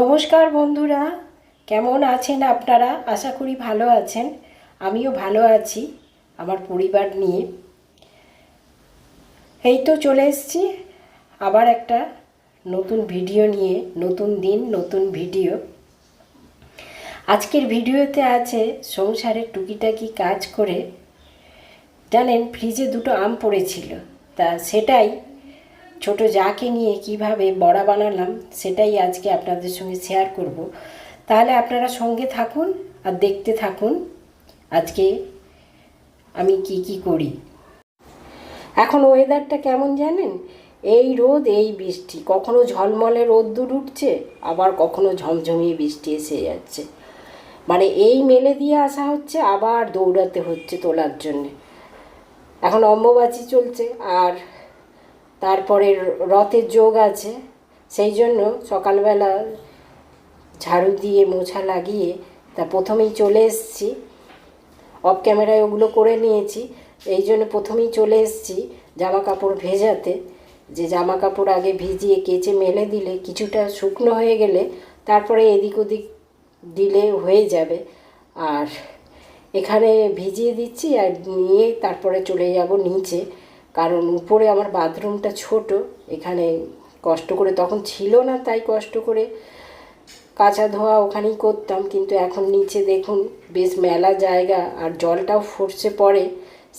নমস্কার বন্ধুরা, কেমন আছেন আপনারা? আশা করি ভালো আছেন। আমিও ভালো আছি, আমার পরিবার নিয়ে। এই তো চলে এসেছি, আবার একটা নতুন ভিডিও নিয়ে, নতুন দিন, নতুন ভিডিও। আজকের ভিডিওতে আছে সংসারের টুকিটাকি কাজ করে। জানেন, ফ্রিজে দুটো আম পড়েছিল, তা সেটাই ছোট যাকে নিয়ে কীভাবে বড়া বানালাম, সেটাই আজকে আপনাদের সঙ্গে শেয়ার করব। তাহলে আপনারা সঙ্গে থাকুন আর দেখতে থাকুন আজকে আমি কি কি করি। এখন ওয়েদারটা কেমন জানেন? এই রোদ, এই বৃষ্টি। কখনো ঝলমলে রোদ্দুর উঠছে, আবার কখনো ঝমঝমিয়ে বৃষ্টি এসে যাচ্ছে। মানে এই মেলে দিয়ে আসা হচ্ছে, আবার দৌড়াতে হচ্ছে তোলার জন্যে। এখন অম্বুবাচী চলছে, আর তারপরে রথের যোগ আছে। সেই জন্য সকালবেলা ঝাড়ু দিয়ে, মোছা লাগিয়ে তা প্রথমেই চলে এসছি। অফ ক্যামেরায় ওগুলো করে নিয়েছি। এই জন্য প্রথমেই চলে এসেছি জামা কাপড় ভেজাতে। যে জামা কাপড় আগে ভিজিয়ে কেচে মেলে দিলে কিছুটা শুকনো হয়ে গেলে তারপরে এদিক ওদিক দিলে হয়ে যাবে। আর এখানে ভিজিয়ে দিচ্ছি আর নিয়ে তারপরে চলে যাব নিচে। কারণ উপরে আমার বাথরুমটা ছোট, এখানে কষ্ট করে, তখন ছিল না তাই কষ্ট করে কাঁচা ধোয়া ওখানেই করতাম, কিন্তু এখন নিচে দেখুন বেশ মেলা জায়গা আর জলটাও ফোর্সে পড়ে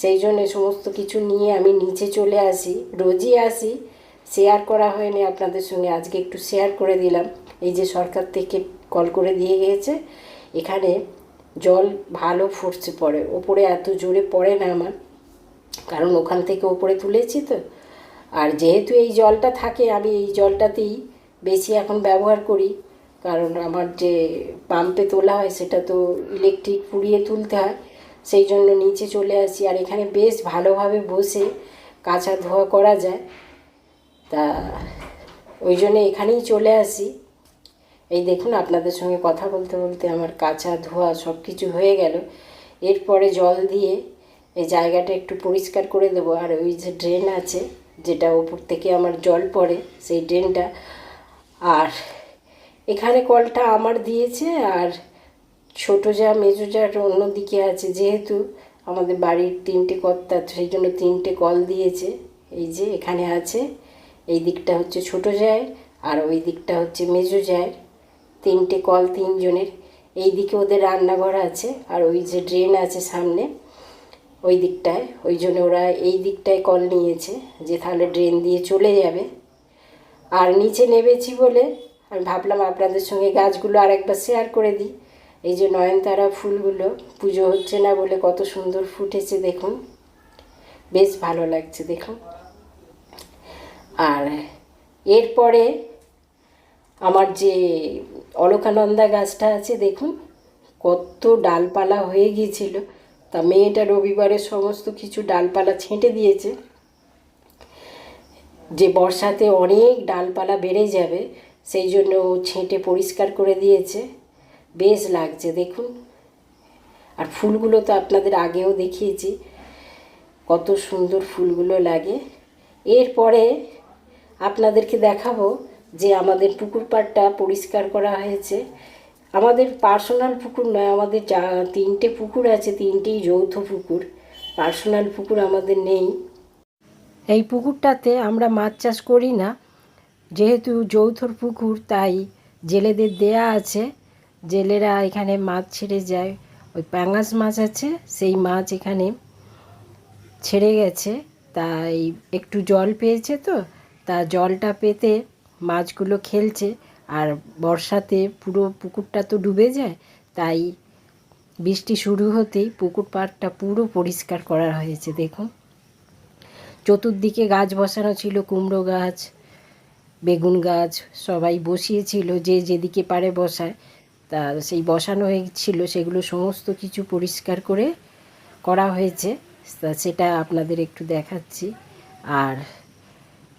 সেই জন্য সমস্ত কিছু নিয়ে আমি নিচে চলে আসি, রোজই আসি শেয়ার করা হয়নি আপনাদের সঙ্গে, আজকে একটু শেয়ার করে দিলাম, এই যে সরকার থেকে কল করে দিয়ে গিয়েছে, এখানে জল ভালো ফোর্সে পড়ে ওপরে এত জোরে পড়ে না আমার কারণ ওখান থেকে ওপরে তুলেছি তো। আর যেহেতু এই জলটা থাকে, আমি এই জলটাতেই বেশি এখন ব্যবহার করি। কারণ আমার যে পাম্পে তোলা হয়, সেটা তো ইলেকট্রিক পুড়িয়ে তুলতে হয়। সেই জন্য নিচে চলে আসি। আর এখানে বেশ ভালোভাবে বসে কাঁচা ধোয়া করা যায়। তা ওই জন্য এখানেই চলে আসি। এই দেখুন, আপনাদের সঙ্গে কথা বলতে বলতে আমার কাঁচা ধোয়া সব কিছু হয়ে গেল। এরপরে জল দিয়ে এই জায়গাটা একটু পরিষ্কার করে দেবো। আর ওই যে ড্রেন আছে, যেটা ওপর থেকে আমার জল পড়ে, সেই ড্রেনটা। আর এখানে কলটা আমার দিয়েছে, আর ছোটো যা, মেজো যার অন্যদিকে আছে। যেহেতু আমাদের বাড়ির তিনটে কর্তা, সেই জন্য তিনটে কল দিয়েছে। এই যে এখানে আছে, এই দিকটা হচ্ছে ছোটো জায়ের, আর ওই দিকটা হচ্ছে মেজো জায়ের। তিনটে কল তিনজনের। এই দিকে ওদের রান্নাঘর আছে, আর ওই যে ড্রেন আছে সামনে ওই দিকটায়, ওই জন্য ওরা এই দিকটায় কল নিয়েছে যে তাহলে ড্রেন দিয়ে চলে যাবে। আর নিচে নেমেছি বলে আমি ভাবলাম আপনাদের সঙ্গে গাছগুলো আরেকবার শেয়ার করে দিই। এই যে নয়নতারা ফুলগুলো, পুজো হচ্ছে না বলে কত সুন্দর ফুটেছে দেখুন। বেশ ভালো লাগছে দেখুন। আর এরপরে আমার যে অলকানন্দা গাছটা আছে দেখুন, কত ডালপালা হয়ে গিয়েছিল। তা মেয়েটা রবিবারে সমস্ত কিছু ডালপালা ছেঁটে দিয়েছে। যে বর্ষাতে অনেক ডালপালা বেড়ে যাবে, সেই জন্য ও ছেঁটে পরিষ্কার করে দিয়েছে। বেশ লাগছে, দেখুন। আর ফুলগুলো তো আপনাদের আগেও দেখিয়েছি। কত সুন্দর ফুলগুলো লাগে। এরপরে আপনাদেরকে দেখাবো যে আমাদের পুকুর পাড়টা পরিষ্কার করা হয়েছে। আমাদের পার্সোনাল পুকুর নয়, আমাদের যা তিনটে পুকুর আছে, তিনটেই যৌথ পুকুর। পার্সোনাল পুকুর আমাদের নেই। এই পুকুরটাতে আমরা মাছ চাষ করি না। যেহেতু যৌথর পুকুর, তাই জেলেদের দেয়া আছে। জেলেরা এখানে মাছ ছেড়ে যায়। ওই প্যাঙ্গাস মাছ আছে, সেই মাছ এখানে ছেড়ে গেছে। তাই একটু জল পেয়েছে তো, তা জলটা পেতে মাছগুলো খেলছে। আর বর্ষাতে পুরো পুকুরটা তো ডুবে যায়, তাই বৃষ্টি শুরু হতেই পুকুর পাড়টা পুরো পরিষ্কার করা হয়েছে দেখুন চতুর্দিকে গাছ বসানো ছিল, কুমড়ো গাছ, বেগুন গাছ, সবাই বসিয়েছিল, যে যেদিকে পারে বসায়। তা সেই বসানো হয়েছিল, সেগুলো সমস্ত কিছু পরিষ্কার করে করা হয়েছে। তা সেটা আপনাদের একটু দেখাচ্ছি। আর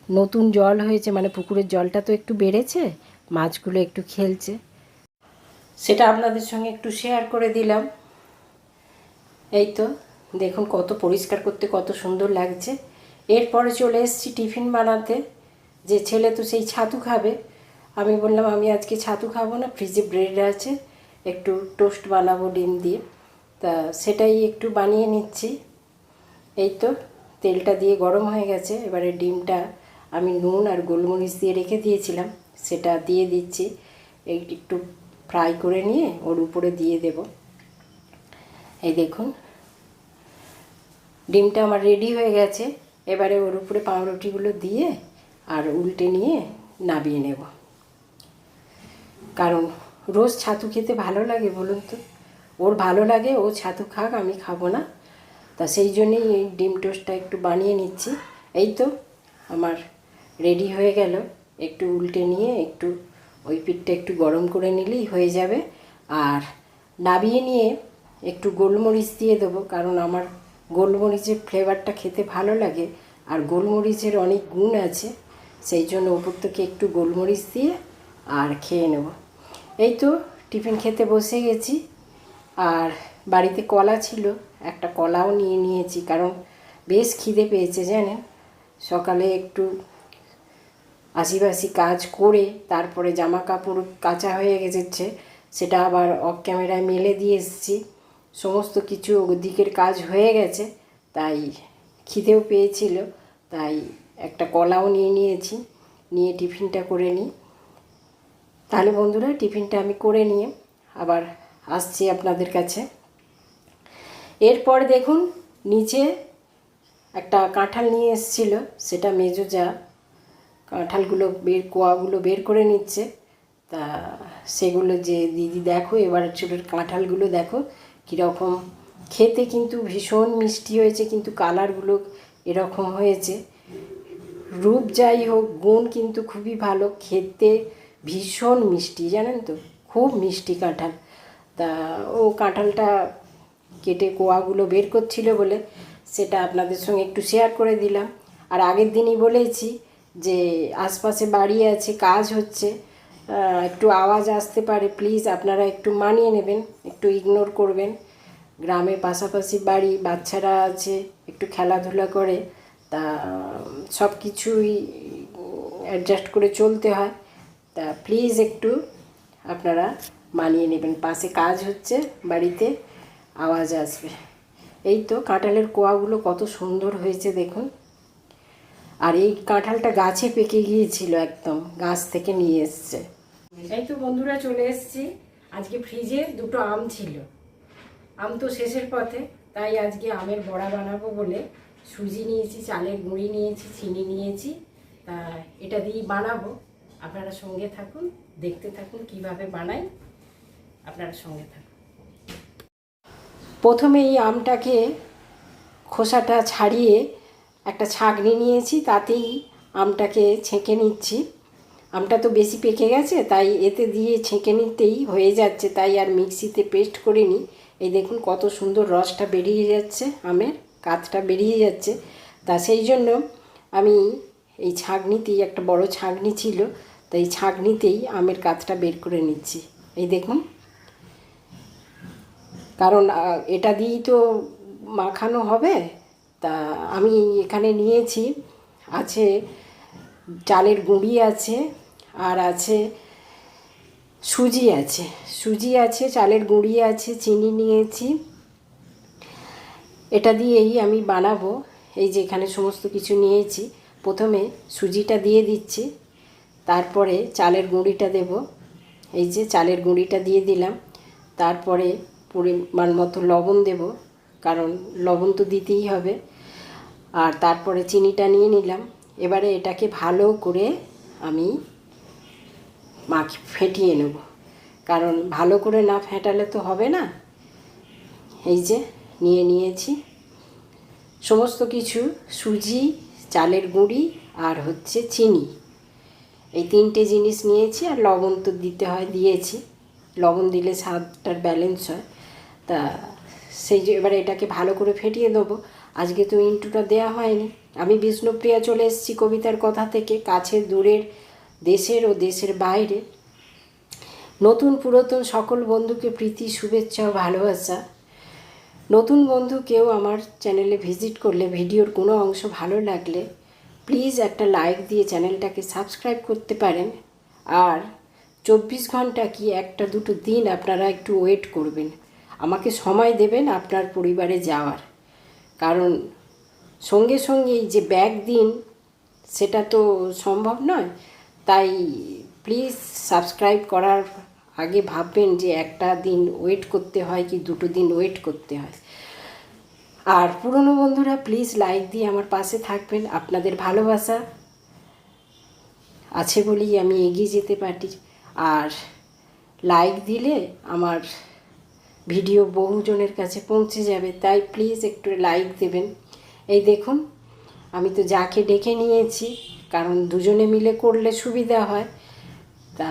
নতুন জল হয়েছে মানে পুকুরের জলটা তো একটু বেড়েছে মাছগুলো একটু খেলছে। সেটা আপনাদের সঙ্গে একটু শেয়ার করে দিলাম। এই তো, দেখুন কত পরিষ্কার করতে কত সুন্দর লাগছে। এরপরে চলে এসেছি টিফিন বানাতে। যে ছেলে তো সেই ছাতু খাবে। আমি বললাম, আমি আজকে ছাতু খাব না ফ্রিজে ব্রেড আছে, একটু টোস্ট বানাবো ডিম দিয়ে। তা সেটাই একটু বানিয়ে নিচ্ছি। এই তো, তেলটা দিয়ে গরম হয়ে গেছে। এবারে ডিমটা আমি নুন আর গোলমরিচ দিয়ে রেখে দিয়েছিলাম। সেটা দিয়ে দিচ্ছি। একটু ফ্রাই করে নিয়ে ওর উপরে দিয়ে দেব। এই দেখুন, ডিমটা আমার রেডি হয়ে গেছে। এবারে ওর উপরে পাউরুটিগুলো দিয়ে আর উল্টে নিয়ে নাবিয়ে নেব। কারণ রোজ ছাতু খেতে ভালো লাগে বলুন তো। ওর ভালো লাগে, ও ছাতু খাক, আমি খাব না। তা সেই জন্যেই এই ডিম টোস্টটা একটু বানিয়ে নিচ্ছি। এই তো, আমার রেডি হয়ে গেল। একটু উল্টে নিয়ে একটু ওই পিঠটা একটু গরম করে নিলেই হয়ে যাবে। আর নাবিয়ে নিয়ে একটু গোলমরিচ দিয়ে দেবো, কারণ আমার গোলমরিচের ফ্লেভারটা খেতে ভালো লাগে আর গোলমরিচের অনেক গুণ আছে, সেই জন্য উপর থেকে একটু গোলমরিচ দিয়ে আর খেয়ে নেব। এই তো টিফিন খেতে বসে গেছি। আর বাড়িতে কলা ছিল, একটা কলাও নিয়ে নিয়েছি, কারণ বেশ খিদে পেয়েছে জানেন। সকালে একটু আশিবাসি কাজ করে তারপরে জামা কাপড় কাঁচা হয়ে গেছে, সেটা আবার অফ ক্যামেরায় মেলে দিয়ে এসেছি। সমস্ত কিছু দিকের কাজ হয়ে গেছে, তাই খিদেও পেয়েছিল, তাই একটা কলাও নিয়ে নিয়েছি, নিয়ে টিফিনটা করে নিই। তাহলে বন্ধুরা, টিফিনটা আমি করে নিয়ে আবার আসছি আপনাদের কাছে। এরপর দেখুন, নিচে একটা কাঁঠাল নিয়ে এসেছিল, সেটা মেজো যা। কাঁঠালগুলো বের, কোয়াগুলো বের করে নিচ্ছে। তা সেগুলো যে দিদি দেখো এবার ছোটোর কাঁঠালগুলো দেখো, কীরকম। খেতে কিন্তু ভীষণ মিষ্টি হয়েছে, কিন্তু কালারগুলো এরকম হয়েছে। রূপ যাই হোক, গুণ কিন্তু খুবই ভালো। খেতে ভীষণ মিষ্টি, জানেন তো? খুব মিষ্টি কাঁঠাল। তা ও কাঁঠালটা কেটে কোয়াগুলো বের করছিল বলে সেটা আপনাদের সঙ্গে একটু শেয়ার করে দিলাম। আর আগের দিনই বলেছি যে আশপাশে বাড়ি আছে, কাজ হচ্ছে একটু আওয়াজ আসতে পারে প্লিজ আপনারা একটু মানিয়ে নেবেন, একটু ইগনোর করবেন। গ্রামে পাশাপাশি বাড়ি, বাচ্চারা আছে, একটু খেলাধুলা করে, তা, সব কিছুই অ্যাডজাস্ট করে চলতে হয়। তা প্লিজ একটু আপনারা মানিয়ে নেবেন, পাশে কাজ হচ্ছে, বাড়িতে আওয়াজ আসবে। এই তো কাঁঠালের কোয়াগুলো কত সুন্দর হয়েছে দেখুন। আর এই কাঁঠালটা গাছে পেকে গিয়েছিল একদম গাছ থেকে নিয়ে এসছে। এই তো বন্ধুরা চলে এসেছি। আজকে ফ্রিজে দুটো আম ছিল। আম তো শেষের পথে তাই আজকে আমের বড়া বানাবো বলে সুজি নিয়েছি চালের গুঁড়ি নিয়েছি চিনি নিয়েছি। তা এটা দিয়েই বানাবো। আপনারা সঙ্গে থাকুন দেখতে থাকুন কীভাবে বানাই। আপনারা সঙ্গে থাকুন। প্রথমে এই আমটাকে খোসাটা ছাড়িয়ে একটা ছাঁকনি নিয়েছি, তাতেই আমটাকে ছেঁকে নিচ্ছি। আমটা তো বেশি পেকে গেছে, তাই এতে দিয়ে ছেঁকে নিতেই হয়ে যাচ্ছে, তাই আর মিক্সিতে পেস্ট করিনি। এই দেখুন কত সুন্দর রসটা বেরিয়ে যাচ্ছে, আমের কাতটা বেরিয়ে যাচ্ছে। তা সেই জন্য আমি এই ছাঁকনিতেই একটা বড় ছাঁকনি ছিল, তাই ছাঁকনিতেই আমের কাতটা বের করে নিচ্ছি। এই দেখুন। কারণ এটা দিয়েই তো মাখানো হবে তা আমি এখানে নিয়েছি। আছে চালের গুঁড়ি আছে আর আছে সুজি আছে। সুজি আছে, চালের গুঁড়ি আছে, চিনি নিয়েছি। এটা দিয়েই আমি বানাবো। এই যে এখানে সমস্ত কিছু নিয়েছি। প্রথমে সুজিটা দিয়ে দিচ্ছি। তারপরে চালের গুঁড়িটা দেব। এই যে চালের গুঁড়িটা দিয়ে দিলাম। তারপরে পরিমাণ মতো লবণ দেব। কারণ লবণ তো দিতেই হবে। আর তারপরে চিনিটা নিয়ে নিলাম। এবারে এটাকে ভালো করে আমি মাখ, ফেটিয়ে নেব। কারণ ভালো করে না ফেটালে তো হবে না। এই যে নিয়ে নিয়েছি। সমস্ত কিছু, সুজি, চালের গুঁড়ি আর হচ্ছে চিনি। এই তিনটে জিনিস নিয়েছি আর লবণ তো দিতে হয়, দিয়েছি। লবণ দিলে স্বাদটার ব্যালেন্স হয়। তা সেই যে এবারে এটাকে ভালো করে ফেটিয়ে দেবো। আজকে তো ইন্টুটা দেওয়া হয়নি। আমি বিষ্ণুপ্রিয়া চলে এসেছি কবিতার কথা থেকে কাছে দূরের, দেশের ও দেশের বাইরে। নতুন পুরাতন সকল বন্ধুকে প্রীতি, শুভেচ্ছা ও ভালোবাসা। নতুন বন্ধু কেউ আমার চ্যানেলে ভিজিট করলে, ভিডিওর কোনো অংশ ভালো লাগলে প্লিজ একটা লাইক দিয়ে চ্যানেলটাকে সাবস্ক্রাইব করতে পারেন। আর চব্বিশ ঘণ্টা কি একটা দুটো দিন আপনারা একটু ওয়েট করবেন। আমাকে সময় দেবেন আপনার পরিবারে যাওয়ার। কারণ সঙ্গে সঙ্গেই যে ব্যাগ দিন, সেটা তো সম্ভব নয়। তাই প্লিজ সাবস্ক্রাইব করার আগে ভাববেন যে একটা দিন ওয়েট করতে হয় কি দুটো দিন ওয়েট করতে হয়। আর পুরনো বন্ধুরা প্লিজ লাইক দিয়ে আমার পাশে থাকবেন, আপনাদের ভালোবাসা। আছে বলেই আমি এগিয়ে যেতে পারি। আর লাইক দিলে আমার ভিডিও বহুজনের কাছে পৌঁছে যাবে, তাই প্লিজ একটু লাইক দেবেন। এই দেখুন, আমি তো যাকে ডেকে নিয়েছি, কারণ দুজনে মিলে করলে সুবিধা হয়। তা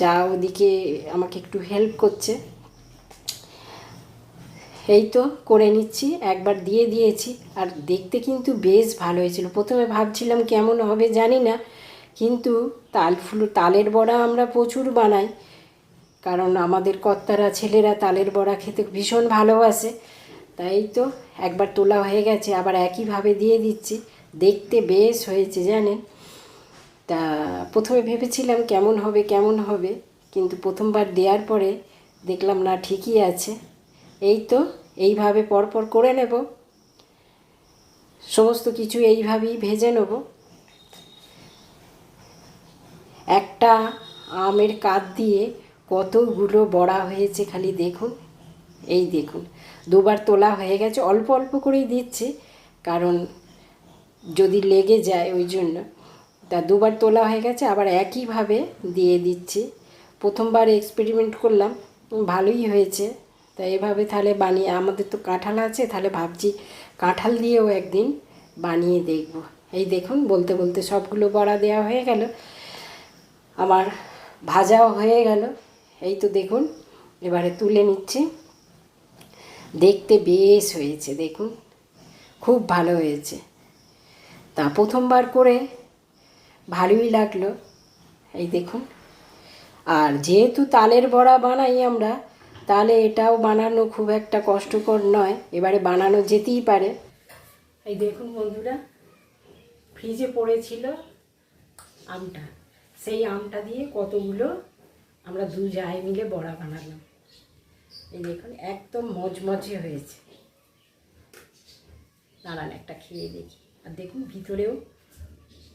যা ওদিকে আমাকে একটু হেল্প করছে। এই তো করে নিচ্ছি, একবার দিয়ে দিয়েছি। আর দেখতে কিন্তু বেশ ভালো হয়েছিল। প্রথমে ভাবছিলাম কেমন হবে জানি না, কিন্তু তাল ফুল, তালের বড়া আমরা প্রচুর বানাই। কারণ আমাদের কর্তারা, ছেলেরা তালের বড়া খেতে ভীষণ ভালোবাসে। তাই তো একবার তোলা হয়ে গেছে, আবার একইভাবে দিয়ে দিচ্ছি। দেখতে বেশ হয়েছে, জানেন? তা প্রথমে ভেবেছিলাম কেমন হবে কেমন হবে, কিন্তু প্রথমবার দেওয়ার পরে দেখলাম না, ঠিকই আছে। এই তো, এইভাবে পরপর করে নেব। সমস্ত কিছু এইভাবেই ভেজে নেব। একটা আমের কাত দিয়ে কতগুলো বড়া হয়েছে খালি দেখুন। এই দেখুন, দুবার তোলা হয়ে গেছে, অল্প অল্প করেই দিচ্ছি, কারণ যদি লেগে যায় ওই জন্য। তা দুবার তোলা হয়ে গেছে, আবার একইভাবে দিয়ে দিচ্ছি। প্রথমবার এক্সপেরিমেন্ট করলাম, ভালোই হয়েছে। তা এভাবে তাহলে বানিয়ে, আমাদের তো কাঁঠাল আছে, তাহলে ভাবছি কাঁঠাল দিয়েও একদিন বানিয়ে দেখব। এই দেখুন, বলতে বলতে সবগুলো বড়া দেওয়া হয়ে গেল। আমার ভাজাও হয়ে গেল। এই তো দেখুন, এবারে তুলে নিচ্ছি। দেখতে বেশ হয়েছে, দেখুন। খুব ভালো হয়েছে। তা প্রথমবার করে ভালোই লাগল, এই দেখুন। আর যেহেতু তালের বড়া বানাই আমরা তাহলে এটাও বানানো খুব একটা কষ্টকর নয়, এবারে বানানো যেতেই পারে। এই দেখুন বন্ধুরা, ফ্রিজে পড়েছিল আমটা। সেই আমটা দিয়ে কতগুলো আমরা দু জায় মিলে বড়া বানালাম। এই দেখুন, একদম মজমজে হয়েছে। দাঁড়ান একটা খেয়ে দেখি। আর দেখুন, ভিতরেও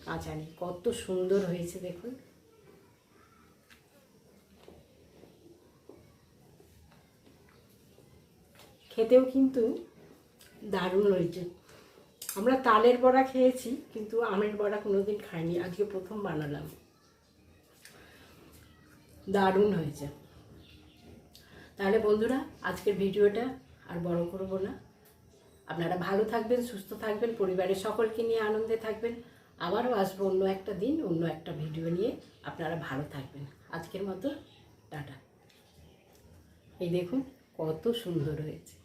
কাঁচা নেই। কত সুন্দর হয়েছে, দেখুন। খেতেও কিন্তু দারুণ হয়েছে। আমরা তালের বড়া খেয়েছি, কিন্তু আমের বড়া কোনোদিন খাইনি। আজকে প্রথম বানালাম। দারুণ হয়েছে। তাহলে বন্ধুরা, আজকের ভিডিওটা আর বড় করব না। আপনারা ভালো থাকবেন, সুস্থ থাকবেন, পরিবারের সকলকে নিয়ে আনন্দে থাকবেন। আবারও আসব অন্য একটা দিন, অন্য একটা ভিডিও নিয়ে। আপনারা ভালো থাকবেন। আজকের মতো, টাটা। এই দেখুন, কত সুন্দর হয়েছে।